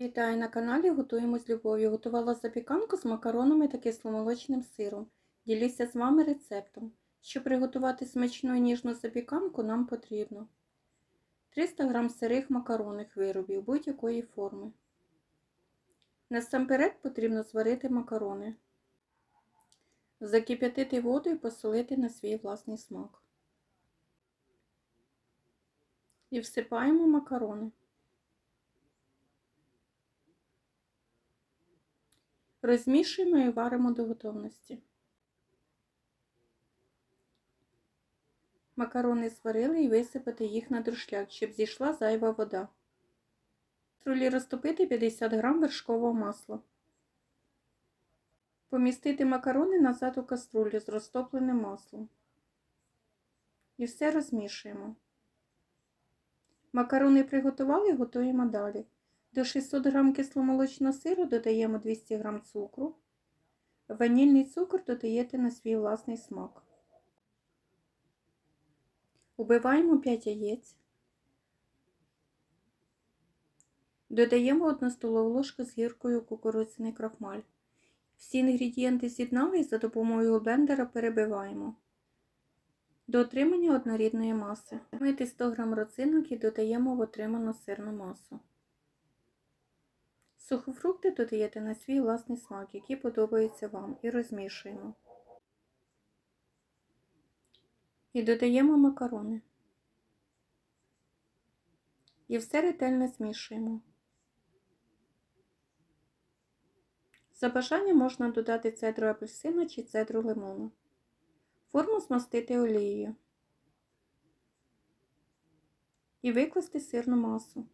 Вітаю на каналі Готуємо з любов'ю. Готувала запіканку з макаронами та кисломолочним сиром. Ділюся з вами рецептом. Щоб приготувати смачну і ніжну запіканку, нам потрібно 300 г сирих макаронних виробів будь-якої форми. Насамперед потрібно зварити макарони, закип'ятити воду і посолити на свій власний смак. І всипаємо макарони. Розмішуємо і варимо до готовності. Макарони зварили і висипати їх на друшляк, щоб зійшла зайва вода. В трулі розтопити 50 г вершкового масла. Помістити макарони назад у каструлю з розтопленим маслом. І все розмішуємо. Макарони приготували, готуємо далі. До 600 г кисломолочного сиру додаємо 200 г цукру. Ванільний цукор додаєте на свій власний смак. Убиваємо 5 яєць. Додаємо 1 столову ложку з гіркою кукурудзяний крахмаль. Всі інгредієнти з'єднали і за допомогою блендера перебиваємо до отримання однорідної маси. Мити 100 г роцинок і додаємо в отриману сирну масу. Сухофрукти додаєте на свій власний смак, який подобається вам, і розмішуємо. І додаємо макарони. І все ретельно змішуємо. За бажанням можна додати цедру апельсину чи цедру лимону. Форму змастити олією. І викласти сирну масу.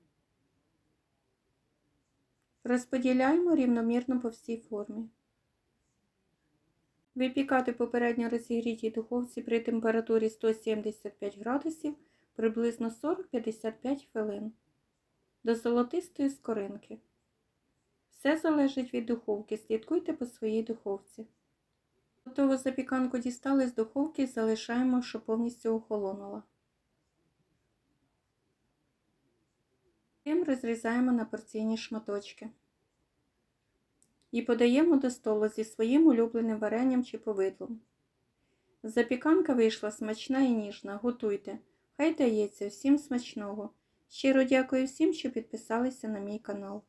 Розподіляємо рівномірно по всій формі. Випікати попередньо розігрітій духовці при температурі 175 градусів приблизно 40-55 хвилин до золотистої скоринки. Все залежить від духовки, слідкуйте по своїй духовці. Готову запіканку дістали з духовки і залишаємо, щоб повністю охолонула. Потім розрізаємо на порційні шматочки. І подаємо до столу зі своїм улюбленим варенням чи повидлом. Запіканка вийшла смачна і ніжна. Готуйте. Хай дається всім смачного. Щиро дякую всім, що підписалися на мій канал.